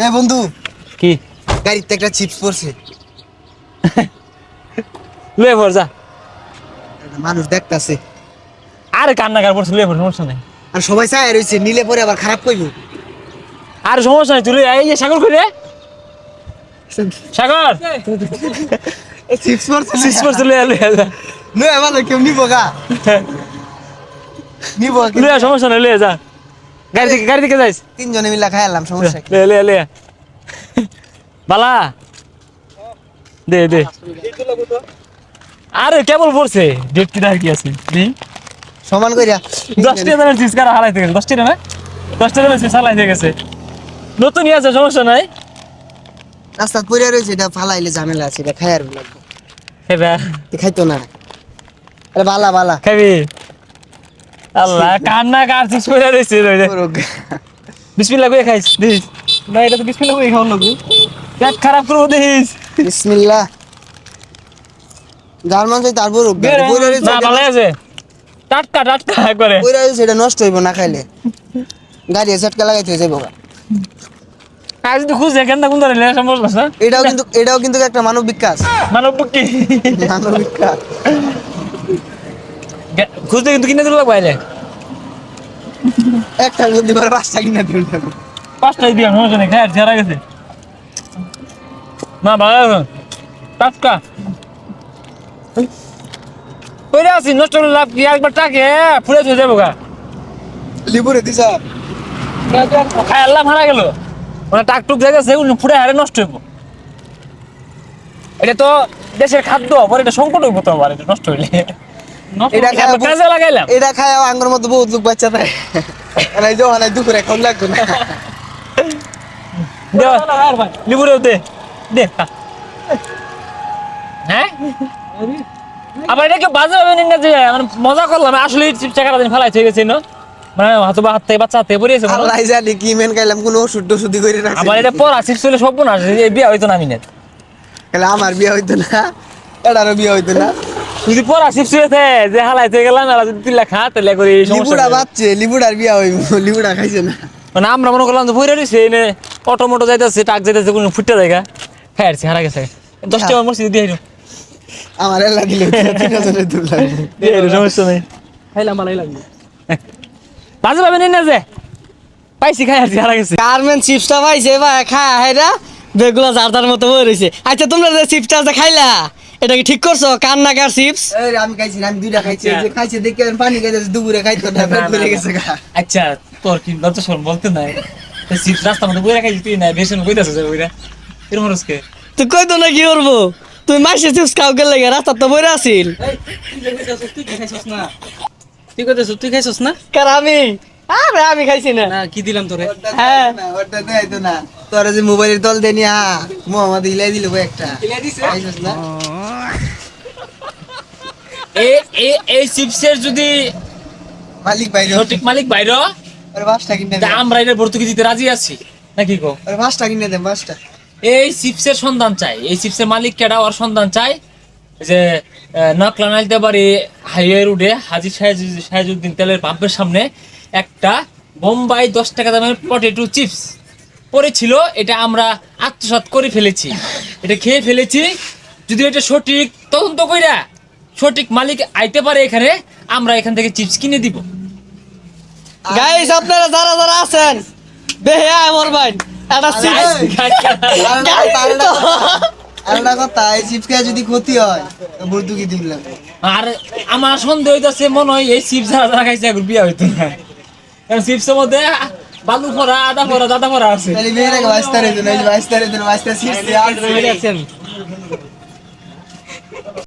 এ বন্ধু কি? গাড়িতে একটা চিপস পড়ছে। লুয়ে পড় যা। মানুষ দেখতাছে। আরে কান্না কার পড়ছে লুয়ে পড় সমস্যা নাই। আর সবাই চায় রয়েছে নিলে পরে আবার খারাপ কইব। আর সমস্যা নাই তুই লুয়ে এই যে সাগর কই রে? সাগর! চিপস পড়ছে সিস পড়ছে লুয়ে লুয়ে যা। নো এবার কেউ নিব গা। নিব লুয়ে সমস্যা নাই লুয়ে যা। গাড়ি থেকে গাড়ি থেকে যাইস? তিনজনে মিলে খাইলাম সমস্যা কি? লুয়ে লুয়ে লুয়ে বালা। দে দে। আরে কেবল পড়ছে। ডেট কি কি আছে। সমান কইরা। দশটা দামের চিজ কারা হারাইতে গেছে? দশটা দামে দশটা দামের চিজ হারাইতে গেছে। নতুনই আছে সমস্যা নাই। রাস্তা পড়ে রয়েছে এটা ফালাইলে ঝামেলা আছে এটা খাই আর লাগবে। খাইবা খাইতো না। আরে বালা বালা। খাবি। আল্লাহ কান্না কার চিজ করে রয়েছে বিসমিল্লাহ করে খাইস? দেখিস। না এটা তো বিসমিল্লাহ করে খাওয়ার লাগবে? পেট খারাপ করব দেখিস। বিসমিল্লাহ। যার মন চাই তারপর না ভালো আছে টাটকা টাটকা করে পড়ে রয়েছে এটা নষ্ট হইব না খাইলে। গাড়ি ঝটকা লাগাইতে গা। আজ যদি খুঁজে কেন কোন ধরে লেখা সম্ভব না এটাও কিন্তু এটাও কিন্তু একটা মানবিক কাজ মানব কি মানবিক কাজ খুঁজতে কিন্তু কিনে দিল বাইরে একটা যদি করে পাঁচটা কিনা দিল পাঁচটাই দিয়ে সমস্যা নেই খায় ছেড়া গেছে। না ভালো টাটকা? কইরা আছি নষ্ট করে লাভ কি? একবার টাকে ফুলে চলে যাব গা। লিবুরে দিছা? খায় আল্লাহ মারা গেল। মানে টাক টুক জায়গা উনি ফুটে হারে নষ্ট হইব। এটা তো দেশের খাদ্য পরে এটা সংকট হইব তো আবার এটা নষ্ট হইলে। এটা এটা কাজে লাগাইলাম? এটা খায় আঙ্গুর মতো বহুত লোক বাচ্চা দেয় এই যে অনেক দুপুরে খাওয়া লাগতো না। দেওয়া লিবুরেও দে। দে হ্যাঁ? আবার এটাকে বাজে ভাবে না যে মানে মজা করলাম। আসলে চিপ চাকাটা দিন ফেলাই থেকে গেছে না? মানে হয়তো হাত থেকে বাচ্চা হাতে পড়িয়েছে মনে হয়। আল্লাহ জানি কি মেন খাইলাম কোনো ওষুধ টষুধি করে রাখছি আবার এটা পড়া চিপস হলে সব না এই বিয়া হইতো না আমি না আমার বিয়ে হইতো না এটারও বিয়ে হইতো না। যদি পড়া চিপস হয়েছে যে হালাইতে গেলাম যদি খা তাহলে করে লিবুড়া বাচ্চে লিবুড়ার বিয়ে হইব লিবুড়া খাইছে না। মানে আমরা মনে করলাম যে বইরা রয়েছে এনে অটো মোটো যাইতেছে টাক যাইতেছে কোনো জায়গা খাইছি হারা গেছে। দশ টাকা মসজিদ দিয়ে আমার এলা দিলে সমস্যা নেই। খাইলাম ভালোই লাগবে বাজে পাবেন না যে। পাইছি খাই আসছি হারা গেছে। গার্মেন্ট চিপসটা পাইছে বা খায় হাইরা বেগুলা যার মতো হয়ে রয়েছে আচ্ছা তোমরা যে চিপসটা যে খাইলা? এটা কি ঠিক করছ? কান্নাকার চিপস? এই আমি খাইছি আমি দুইটা খাইছি এই যে খাইছে দেখে আমি পানি খাইতে দুপুরে খাইতো না পেট ভরে গেছে গা। আচ্ছা তোর কি লজ্জা শরম বলতে নাই? সিট রাস্তার মধ্যে বইরা খাইছি তুই না বেশি কইতাছিস যে বইরা। এরকম রসকে তুই কই তো না কি করব তুই মাসে চিপস খাও গেলে রাস্তা তো বইরা আছিল। তুই কইতেছ তুই খাইছস না? কার আমি? আরে আমি খাইছি না। না কি দিলাম তোরে? হ্যাঁ। ওটা দেখাইতো না। তোরা যে মোবাইলের দল দেনি হা মোহাম্মদ ইলাই দিল একটা খাইছিস না? এই চিপসের যদি মালিক বাইরে সঠিক মালিক বাইরে? আমরা এটা ভর্তুকি দিতে রাজি আছি? নাকি কিনে দেন এই চিপসের সন্ধান চাই। এই চিপসের মালিক কেডা ওর সন্ধান চাই। যে হাইওয়ে রোডে হাজি সাহেজুদ্দিন তেলের পাম্পের সামনে একটা বোম্বাই দশ টাকা দামের পটেটো চিপস পড়েছিল। এটা আমরা আত্মসাৎ করে ফেলেছি। এটা খেয়ে ফেলেছি। যদি এটা সঠিক তদন্ত কইরা সঠিক মালিক আইতে পারে এখানে আমরা এখান থেকে চিপস কিনে দিব। গাইস আপনারা যারা যারা আছেন বেহে আমার ভাই একটা চিপস আলাদা কথা এই চিপস খেয়ে যদি ক্ষতি হয় তো ভর্তুকি দিন লাগবে? আর আমার সন্দেহ হইতাছে মনে হয় এই চিপস যারা যারা খাইছে এখন বিয়া হইতো না। কারণ চিপসের মধ্যে বালু ফরা আদা ফরা দাদা আছে। তাহলে দিন দিন চিপস